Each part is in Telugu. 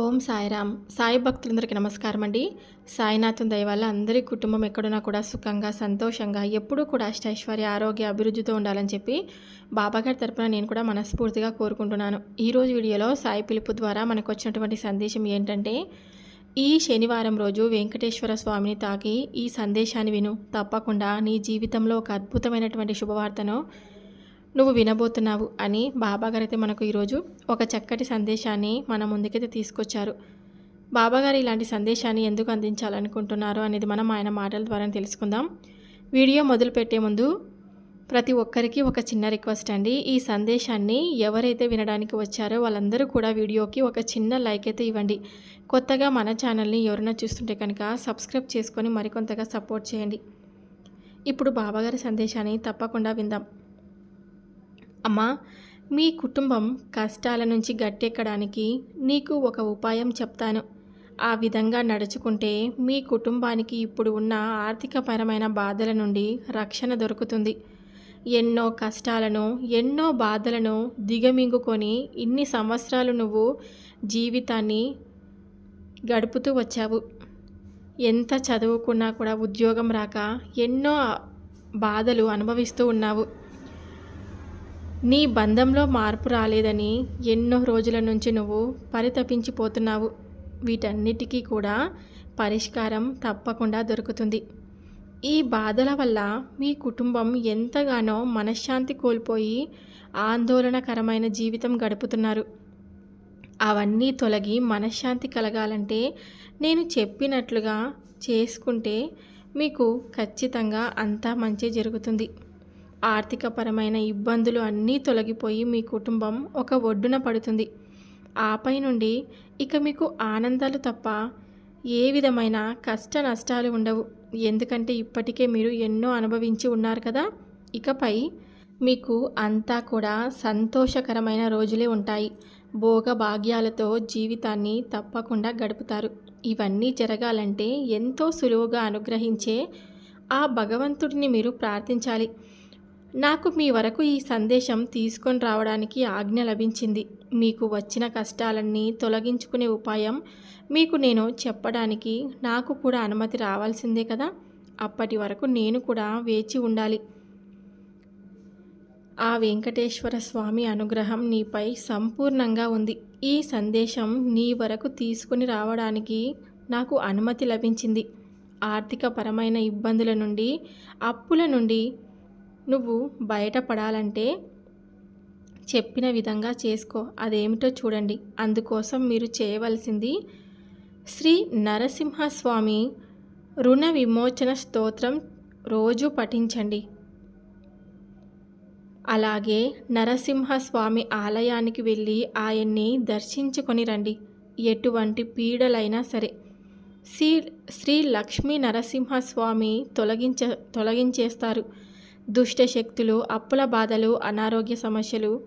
ఓం సాయిరామ్. సాయి భక్తులందరికీ నమస్కారం అండి సాయినాథం దయ వల్ల అందరి కుటుంబం ఎక్కడున్నా కూడా సుఖంగా సంతోషంగా ఎప్పుడూ కూడా అష్టైశ్వర్య ఆరోగ్య అభివృద్ధితో ఉండాలని చెప్పి బాబాగారి తరపున నేను కూడా మనస్ఫూర్తిగా కోరుకుంటున్నాను. ఈరోజు వీడియోలో సాయి పిలుపు ద్వారా మనకు వచ్చినటువంటి సందేశం ఏంటంటే ఈ శనివారం రోజు వెంకటేశ్వర స్వామిని తాకి ఈ సందేశాన్ని విను. తప్పకుండా నీ జీవితంలో ఒక అద్భుతమైనటువంటి శుభవార్తను నువ్వు వినబోతున్నావు అని బాబాగారు అయితే మనకు ఈరోజు ఒక చక్కటి సందేశాన్ని మన ముందుకైతే తీసుకొచ్చారు. బాబాగారు ఇలాంటి సందేశాన్ని ఎందుకు అందించాలనుకుంటున్నారు అనేది మనం ఆయన మాటల ద్వారా తెలుసుకుందాం. వీడియో మొదలుపెట్టే ముందు ప్రతి ఒక్కరికి ఒక చిన్న రిక్వెస్ట్ అండి. ఈ సందేశాన్ని ఎవరైతే వినడానికి వచ్చారో వాళ్ళందరూ కూడా వీడియోకి ఒక చిన్న లైక్ అయితే ఇవ్వండి. కొత్తగా మన ఛానల్ని ఎవరైనా చూస్తుంటే కనుక సబ్స్క్రైబ్ చేసుకొని మరికొంతగా సపోర్ట్ చేయండి. ఇప్పుడు బాబాగారి సందేశాన్ని తప్పకుండా విందాం. అమ్మా మీ కుటుంబం కష్టాల నుంచి గట్టెక్కడానికి నీకు ఒక ఉపాయం చెప్తాను. ఆ విధంగా నడుచుకుంటే మీ కుటుంబానికి ఇప్పుడు ఉన్న ఆర్థికపరమైన బాధల నుండి రక్షణ దొరుకుతుంది. ఎన్నో కష్టాలను ఎన్నో బాధలను దిగమింగుకొని ఇన్ని సంవత్సరాలు నువ్వు జీవితాన్ని గడుపుతూ వచ్చావు. ఎంత చదువుకున్నా కూడా ఉద్యోగం రాక ఎన్నో బాధలు అనుభవిస్తూ ఉన్నావు. నీ బంధంలో మార్పు రాలేదని ఎన్నో రోజుల నుంచి నువ్వు పరితపించిపోతున్నావు. వీటన్నిటికీ కూడా పరిష్కారం తప్పకుండా దొరుకుతుంది. ఈ బాధల వల్ల మీ కుటుంబం ఎంతగానో మనశ్శాంతి కోల్పోయి ఆందోళనకరమైన జీవితం గడుపుతున్నారు. అవన్నీ తొలగి మనశ్శాంతి కలగాలంటే నేను చెప్పినట్లుగా చేసుకుంటే మీకు ఖచ్చితంగా అంతా మంచి జరుగుతుంది. ఆర్థికపరమైన ఇబ్బందులు అన్నీ తొలగిపోయి మీ కుటుంబం ఒక ఒడ్డున పడుతుంది. ఆపై నుండి ఇక మీకు ఆనందాలు తప్ప ఏ విధమైన కష్ట నష్టాలు ఉండవు. ఎందుకంటే ఇప్పటికే మీరు ఎన్నో అనుభవించి ఉన్నారు కదా? ఇకపై మీకు అంతా కూడా సంతోషకరమైన రోజులే ఉంటాయి. భోగ భాగ్యాలతో జీవితాన్ని తప్పకుండా గడుపుతారు. ఇవన్నీ జరగాలంటే ఎంతో సులువుగా అనుగ్రహించే ఆ భగవంతుడిని మీరు ప్రార్థించాలి. నాకు మీ వరకు ఈ సందేశం తీసుకొని రావడానికి ఆజ్ఞ లభించింది. మీకు వచ్చిన కష్టాలన్నీ తొలగించుకునే ఉపాయం మీకు నేను చెప్పడానికి నాకు కూడా అనుమతి రావాల్సిందే కదా? అప్పటి వరకు నేను కూడా వేచి ఉండాలి. ఆ వెంకటేశ్వర స్వామి అనుగ్రహం నీపై సంపూర్ణంగా ఉంది. ఈ సందేశం నీ వరకు తీసుకుని రావడానికి నాకు అనుమతి లభించింది. ఆర్థికపరమైన ఇబ్బందుల నుండి అప్పుల నుండి నువ్వు బయటపడాలంటే చెప్పిన విధంగా చేసుకో. అదేమిటో చూడండి. అందుకోసం మీరు చేయవలసింది శ్రీ నరసింహస్వామి రుణ విమోచన స్తోత్రం రోజు పఠించండి. అలాగే నరసింహస్వామి ఆలయానికి వెళ్ళి ఆయన్ని దర్శించుకొని రండి. ఎటువంటి పీడలైనా సరే. శ్రీ శ్రీ లక్ష్మీ నరసింహస్వామి తొలగించ తొలగించేస్తారు. దుష్ట శక్తులు అప్పుల బాధలు అనారోగ్య సమస్యలు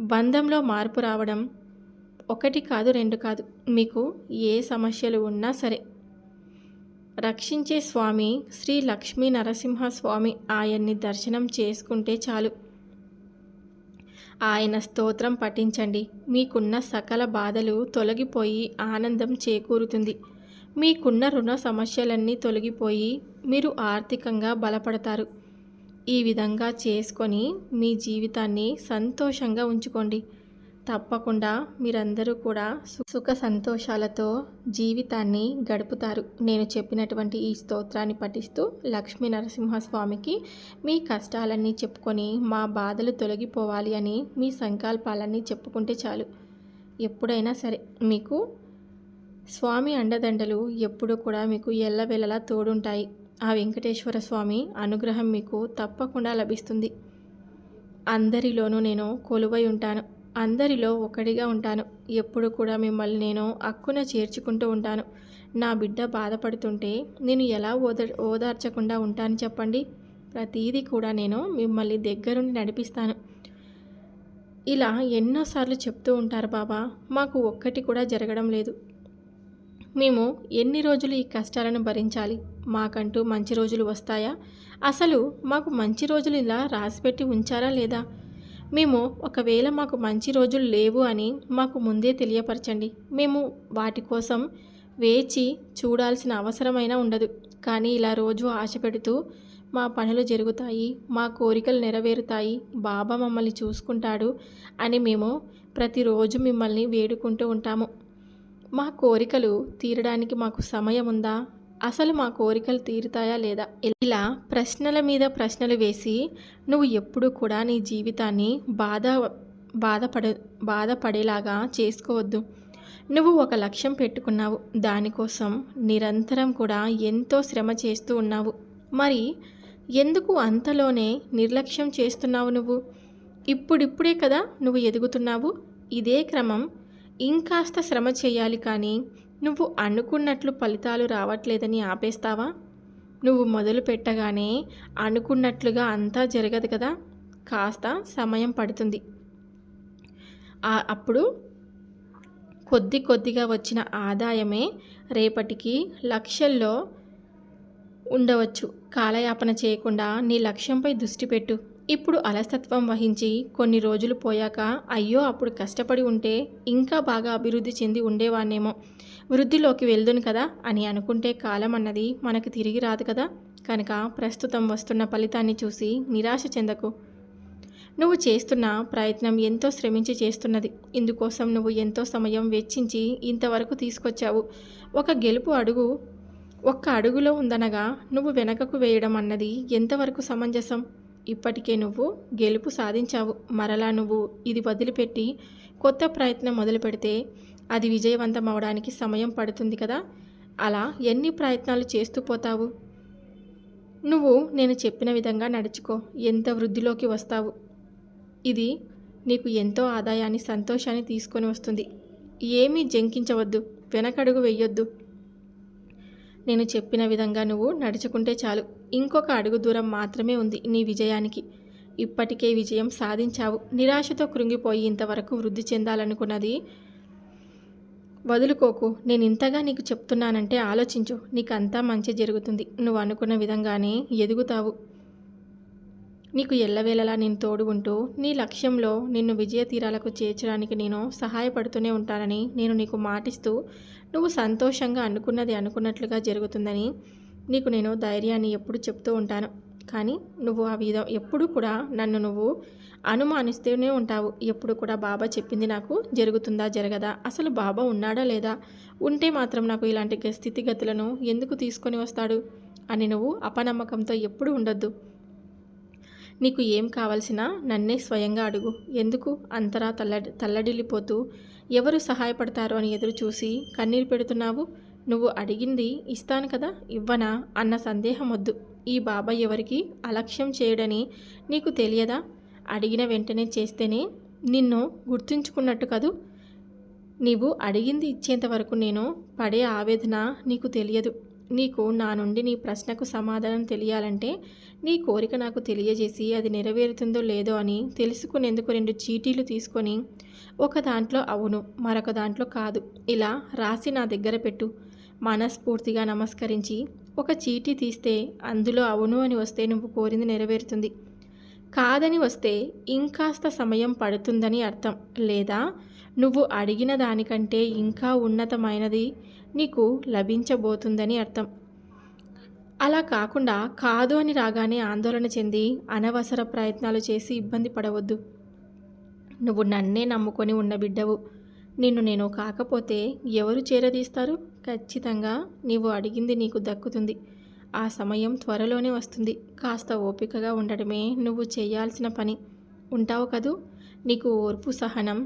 బంధంలో మార్పు రావడం ఒకటి కాదు రెండు కాదు. మీకు ఏ సమస్యలు ఉన్నా సరే రక్షించే స్వామి శ్రీ లక్ష్మీ నరసింహ స్వామి ఆయన్ని దర్శనం చేసుకుంటే చాలు. ఆయన స్తోత్రం పఠించండి. మీకున్న సకల బాధలు తొలగిపోయి ఆనందం చేకూరుతుంది. మీకున్న రుణ సమస్యలన్నీ తొలగిపోయి మీరు ఆర్థికంగా బలపడతారు. ఈ విధంగా చేసుకొని మీ జీవితాన్ని సంతోషంగా ఉంచుకోండి. తప్పకుండా మీరందరూ కూడా సుఖ సంతోషాలతో జీవితాన్ని గడుపుతారు. నేను చెప్పినటువంటి ఈ స్తోత్రాన్ని పఠిస్తూ లక్ష్మీ నరసింహస్వామికి మీ కష్టాలన్నీ చెప్పుకొని మా బాధలు తొలగిపోవాలి అని మీ సంకల్పాలన్నీ చెప్పుకుంటే చాలు. ఎప్పుడైనా సరే మీకు స్వామి అండదండలు ఎప్పుడూ కూడా మీకు ఎల్లవెల్లలా తోడుంటాయి. ఆ వెంకటేశ్వర స్వామి అనుగ్రహం మీకు తప్పకుండా లభిస్తుంది. అందరిలోనూ నేను కొలువై ఉంటాను. అందరిలో ఒకటిగా ఉంటాను. ఎప్పుడు కూడా మిమ్మల్ని నేను అక్కున చేర్చుకుంటూ ఉంటాను. నా బిడ్డ బాధపడుతుంటే నేను ఎలా ఓద ఓదార్చకుండా ఉంటాను చెప్పండి? ప్రతీది కూడా నేను మిమ్మల్ని దగ్గరుండి నడిపిస్తాను. ఇలా ఎన్నోసార్లు చెప్తూ ఉంటారు బాబా. మాకు ఒక్కటి కూడా జరగడం లేదు. మేము ఎన్ని రోజులు ఈ కష్టాలను భరించాలి? మాకంటూ మంచి రోజులు వస్తాయా? అసలు మాకు మంచి రోజులు ఇలా రాసిపెట్టి ఉంచారా లేదా? మేము ఒకవేళ మాకు మంచి రోజులు లేవు అని మాకు ముందే తెలియపరచండి. మేము వాటి కోసం వేచి చూడాల్సిన అవసరమైనా ఉండదు. కానీ ఇలా రోజు ఆశ పెడుతూ మా పనులు జరుగుతాయి మా కోరికలు నెరవేరుతాయి బాబా మమ్మల్ని చూసుకుంటాడు అని మేము ప్రతిరోజు మిమ్మల్ని వేడుకుంటూ ఉంటాము. మా కోరికలు తీరడానికి మాకు సమయం ఉందా? అసలు మా కోరికలు తీరుతాయా లేదా? ఇలా ప్రశ్నల మీద ప్రశ్నలు వేసి నువ్వు ఎప్పుడు కూడా నీ జీవితాన్ని బాధ బాధపడే బాధపడేలాగా చేసుకోవద్దు. నువ్వు ఒక లక్ష్యం పెట్టుకున్నావు. దానికోసం నిరంతరం కూడా ఎంతో శ్రమ చేస్తూ ఉన్నావు. మరి ఎందుకు అంతలోనే నిర్లక్ష్యం చేస్తున్నావు నువ్వు? ఇప్పుడిప్పుడే కదా నువ్వు ఎదుగుతున్నావు. ఇదే క్రమం ఇంకాస్త శ్రమ చేయాలి కానీ నువ్వు అనుకున్నట్లు ఫలితాలు రావట్లేదని ఆపేస్తావా? నువ్వు మొదలు పెట్టగానే అనుకున్నట్లుగా అంతా జరగదు కదా? కాస్త సమయం పడుతుంది. అప్పుడు కొద్ది కొద్దిగా వచ్చిన ఆదాయమే రేపటికి లక్షల్లో ఉండవచ్చు. కాలయాపన చేయకుండా నీ లక్ష్యంపై దృష్టి పెట్టు. ఇప్పుడు అలసత్వం వహించి కొన్ని రోజులు పోయాక అయ్యో అప్పుడు కష్టపడి ఉంటే ఇంకా బాగా అభివృద్ధి చెంది ఉండేవాణ్ణేమో. వృద్ధిలోకి వెళ్దును కదా అని అనుకుంటే కాలం అన్నది మనకు తిరిగి రాదు కదా. కనుక ప్రస్తుతం వస్తున్న ఫలితాన్ని చూసి నిరాశ చెందకు. నువ్వు చేస్తున్న ప్రయత్నం ఎంతో శ్రమించి చేస్తున్నది. ఇందుకోసం నువ్వు ఎంతో సమయం వెచ్చించి ఇంతవరకు తీసుకొచ్చావు. ఒక గెలుపు అడుగు ఒక్క అడుగులో ఉందనగా నువ్వు వెనకకు వేయడం అన్నది ఎంతవరకు సమంజసం? ఇప్పటికే నువ్వు గెలుపు సాధించావు. మరలా నువ్వు ఇది వదిలిపెట్టి కొత్త ప్రయత్నం మొదలు పెడితే అది విజయవంతం అవడానికి సమయం పడుతుంది కదా? అలా ఎన్ని ప్రయత్నాలు చేస్తూ పోతావు? నువ్వు నేను చెప్పిన విధంగా నడుచుకో. ఎంత వృద్ధిలోకి వస్తావు? ఇది నీకు ఎంతో ఆదాయాన్ని సంతోషాన్ని తీసుకొని వస్తుంది. ఏమీ జంకించవద్దు. వెనకడుగు వెయ్యొద్దు నేను చెప్పిన విధంగా నువ్వు నడుచుకుంటే చాలు. ఇంకొక అడుగు దూరం మాత్రమే ఉంది నీ విజయానికి. ఇప్పటికే విజయం సాధించావు. నిరాశతో కృంగిపోయి ఇంతవరకు వృద్ధి చెందాలనుకున్నది వదులుకోకు. నేను ఇంతగా నీకు చెప్తున్నానంటే ఆలోచించు. నీకంతా మంచి జరుగుతుంది. నువ్వు అనుకున్న విధంగానే ఎదుగుతావు. నీకు ఎల్లవేళలా నేను తోడు ఉంటూ నీ లక్ష్యంలో నిన్ను విజయ తీరాలకు చేర్చడానికి నేను సహాయపడుతూనే ఉంటానని నేను నీకు మాటిస్తూ నువ్వు సంతోషంగా అనుకున్నది అనుకున్నట్లుగా జరుగుతుందని నీకు నేను ధైర్యాన్ని ఎప్పుడు చెప్తూ ఉంటాను. కానీ నువ్వు ఆ విధం ఎప్పుడు కూడా నన్ను నువ్వు అనుమానిస్తూనే ఉంటావు. ఎప్పుడు కూడా బాబా చెప్పింది నాకు జరుగుతుందా జరగదా? అసలు బాబా ఉన్నాడా లేదా? ఉంటే మాత్రం నాకు ఇలాంటి స్థితిగతులను ఎందుకు తీసుకొని వస్తాడు? అని నువ్వు అపనమ్మకంతో ఎప్పుడు ఉండొద్దు. నీకు ఏం కావాల్సినా నన్నే స్వయంగా అడుగు. ఎందుకు? అంతరా తల్లడి తల్లడిల్లిపోతూ. ఎవరు సహాయపడతారు అని ఎదురు చూసి కన్నీరు పెడుతున్నావు? నువ్వు అడిగింది ఇస్తాను కదా? ఇవ్వనా? అన్న సందేహం వద్దు. ఈ బాబా ఎవరికి అలక్ష్యం చేయడని నీకు తెలియదా? అడిగిన వెంటనే చేస్తేనే నిన్ను గుర్తుంచుకున్నట్టు కదూ? నీవు అడిగింది ఇచ్చేంత వరకు నేను పడే ఆవేదన నీకు తెలియదు. నీకు నా నుండి నీ ప్రశ్నకు సమాధానం తెలియాలంటే నీ కోరిక నాకు తెలియజేసి అది నెరవేరుతుందో లేదో అని తెలుసుకునేందుకు రెండు చీటీలు తీసుకొని ఒక దాంట్లో అవును మరొక దాంట్లో కాదు. ఇలా రాసి నా దగ్గర పెట్టు. మనస్ఫూర్తిగా నమస్కరించి ఒక చీటీ తీస్తే అందులో అవును అని వస్తే నువ్వు కోరింది నెరవేరుతుంది. కాదని వస్తే ఇంకాస్త సమయం పడుతుందని అర్థం. లేదా నువ్వు అడిగిన దానికంటే ఇంకా ఉన్నతమైనది నీకు లభించబోతుందని అర్థం. అలా కాకుండా కాదు అని రాగానే ఆందోళన చెంది అనవసర ప్రయత్నాలు చేసి ఇబ్బంది పడవద్దు. నువ్వు నన్నే నమ్ముకొని ఉన్న బిడ్డవు. నిన్ను నేను కాకపోతే ఎవరు చేరదీస్తారు? ఖచ్చితంగా నీవు అడిగింది నీకు దక్కుతుంది. ఆ సమయం త్వరలోనే వస్తుంది. కాస్త ఓపికగా ఉండడమే నువ్వు చేయాల్సిన పని. ఉంటావు కదూ? నీకు ఓర్పు సహనం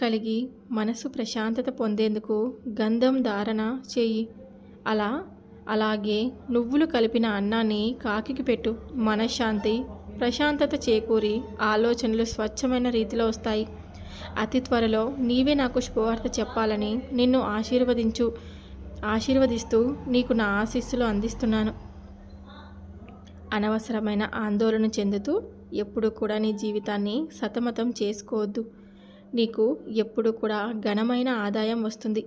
కలిగి మనసు ప్రశాంతత పొందేందుకు గంధం ధారణ చేయి. అలా అలాగే నువ్వులు కలిపిన అన్నాన్ని కాకికి పెట్టు. మనశ్శాంతి ప్రశాంతత చేకూరి ఆలోచనలు స్వచ్ఛమైన రీతిలో వస్తాయి. అతి త్వరలో నీవే నాకు శుభవార్త చెప్పాలని నిన్ను ఆశీర్వదించు ఆశీర్వదిస్తూ నీకు నా ఆశీస్సులు అందిస్తున్నాను. అనవసరమైన ఆందోళన చెందుతూ ఎప్పుడు కూడా నీ జీవితాన్ని సతమతం చేసుకోవద్దు. నీకు ఎప్పుడు కూడా ఘనమైన ఆదాయం వస్తుంది.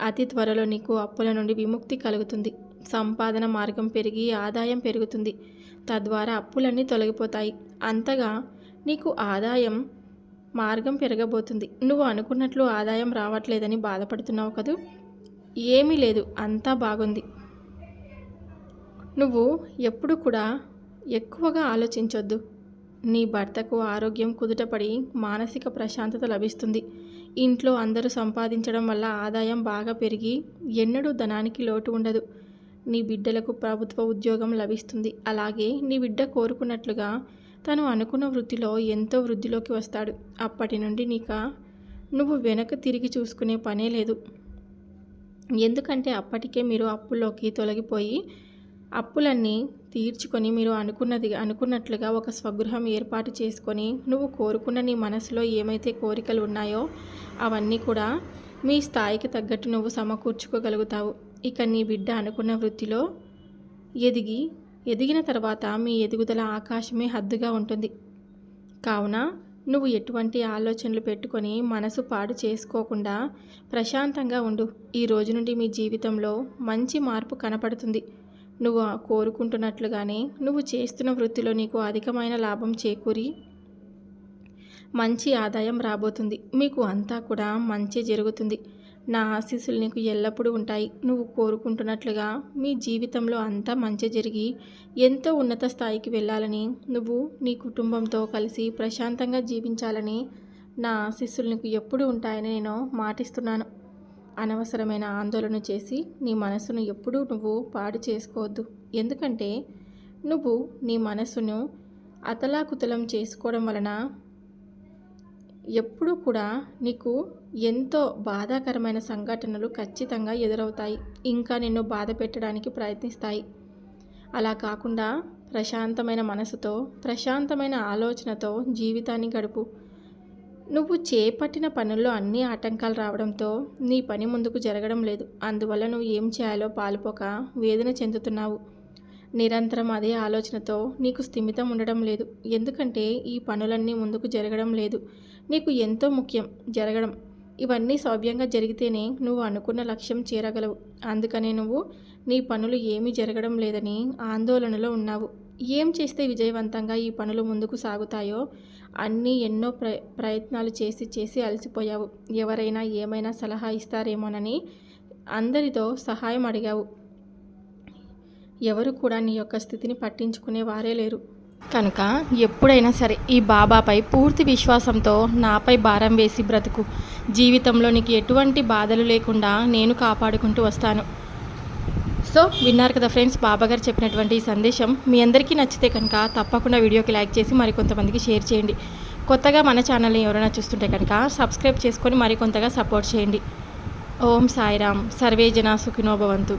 అతి త్వరలో నీకు అప్పుల నుండి విముక్తి కలుగుతుంది. సంపాదన మార్గం పెరిగి ఆదాయం పెరుగుతుంది. తద్వారా అప్పులన్నీ తొలగిపోతాయి. అంతగా నీకు ఆదాయం మార్గం పెరగబోతుంది. నువ్వు అనుకున్నట్లు ఆదాయం రావట్లేదని బాధపడుతున్నావు కదూ? ఏమీ లేదు. అంతా బాగుంది. నువ్వు ఎప్పుడు కూడా ఎక్కువగా ఆలోచించొద్దు. నీ భర్తకు ఆరోగ్యం కుదుటపడి మానసిక ప్రశాంతత లభిస్తుంది. ఇంట్లో అందరూ సంపాదించడం వల్ల ఆదాయం బాగా పెరిగి ఎన్నడూ ధనానికి లోటు ఉండదు. నీ బిడ్డలకు ప్రభుత్వ ఉద్యోగం లభిస్తుంది. అలాగే నీ బిడ్డ కోరుకున్నట్లుగా తను అనుకున్న వృత్తిలో ఎంతో వృద్ధిలోకి వస్తాడు. అప్పటి నుండి నీక నువ్వు వెనక తిరిగి చూసుకునే పనే లేదు. ఎందుకంటే అప్పటికే మీరు అప్పుల్లోకి తొలగిపోయి అప్పులన్నీ తీర్చుకొని మీరు అనుకున్నది అనుకున్నట్లుగా ఒక స్వగృహం ఏర్పాటు చేసుకొని నువ్వు కోరుకున్న నీ మనసులో ఏమైతే కోరికలు ఉన్నాయో అవన్నీ కూడా మీ స్థాయికి తగ్గట్టు నువ్వు సమకూర్చుకోగలుగుతావు. ఇక నీ బిడ్డ అనుకున్న వృత్తిలో ఎదిగి ఎదిగిన తర్వాత మీ ఎదుగుదల ఆకాశమే హద్దుగా ఉంటుంది. కావున నువ్వు ఎటువంటి ఆలోచనలు పెట్టుకొని మనసు పాడు చేసుకోకుండా ప్రశాంతంగా ఉండు. ఈ రోజు నుండి మీ జీవితంలో మంచి మార్పు కనపడుతుంది. నువ్వు కోరుకుంటున్నట్లుగానే నువ్వు చేస్తున్న వృత్తిలో నీకు అధికమైన లాభం చేకూరి. మంచి ఆదాయం రాబోతుంది. మీకు అంతా కూడా మంచి జరుగుతుంది. నా ఆశీస్సులు నీకు ఎల్లప్పుడూ ఉంటాయి. నువ్వు కోరుకుంటున్నట్లుగా మీ జీవితంలో అంతా మంచి జరిగి ఎంతో ఉన్నత స్థాయికి వెళ్ళాలని నువ్వు నీ కుటుంబంతో కలిసి ప్రశాంతంగా జీవించాలని నా ఆశీస్సులు నీకు ఎప్పుడు ఉంటాయని నేను మాటిస్తున్నాను. అనవసరమైన ఆందోళన చేసి నీ మనసును ఎప్పుడూ నువ్వు పాడు చేసుకోవద్దు. ఎందుకంటే నువ్వు నీ మనసును అతలాకుతలం చేసుకోవడం వలన ఎప్పుడూ కూడా నీకు ఎంతో బాధాకరమైన సంఘటనలు ఖచ్చితంగా ఎదురవుతాయి. ఇంకా నిన్ను బాధ పెట్టడానికి ప్రయత్నిస్తాయి. అలా కాకుండా ప్రశాంతమైన మనసుతో ప్రశాంతమైన ఆలోచనతో జీవితాన్ని గడుపు. నువ్వు చేపట్టిన పనుల్లో అన్ని ఆటంకాలు రావడంతో నీ పని ముందుకు జరగడం లేదు. అందువల్ల నువ్వు ఏం చేయాలో పాలుపోక వేదన చెందుతున్నావు. నిరంతరం అదే ఆలోచనతో నీకు స్థిమితం ఉండడం లేదు. ఎందుకంటే ఈ పనులన్నీ ముందుకు జరగడం లేదు. నీకు ఎంతో ముఖ్యం జరగడం. ఇవన్నీ సౌభ్యంగా జరిగితేనే నువ్వు అనుకున్న లక్ష్యం చేరగలవు. అందుకనే నువ్వు నీ పనులు ఏమీ జరగడం లేదని ఆందోళనలో ఉన్నావు. ఏం చేస్తే విజయవంతంగా ఈ పనులు ముందుకు సాగుతాయో అన్నీ ఎన్నో ప్ర ప్రయత్నాలు చేసి చేసి అలసిపోయావు. ఎవరైనా ఏమైనా సలహా ఇస్తారేమోనని అందరితో సహాయం అడిగావు. ఎవరు కూడా నీ యొక్క స్థితిని పట్టించుకునే వారే లేరు. కనుక ఎప్పుడైనా సరే ఈ బాబాపై పూర్తి విశ్వాసంతో నాపై భారం వేసి బ్రతుకు. జీవితంలో నీకు ఎటువంటి బాధలు లేకుండా నేను కాపాడుకుంటూ వస్తాను. సో విన్నారు కదా ఫ్రెండ్స్ బాబాగారు చెప్పినటువంటి ఈ సందేశం. మీ అందరికీ నచ్చితే కనుక తప్పకుండా వీడియోకి లైక్ చేసి మరికొంతమందికి షేర్ చేయండి. కొత్తగా మన ఛానల్ని ఎవరైనా చూస్తుంటే కనుక సబ్స్క్రైబ్ చేసుకొని మరికొంతగా సపోర్ట్ చేయండి. ఓం సాయిరామ్. సర్వే జన సుఖినోభవంతు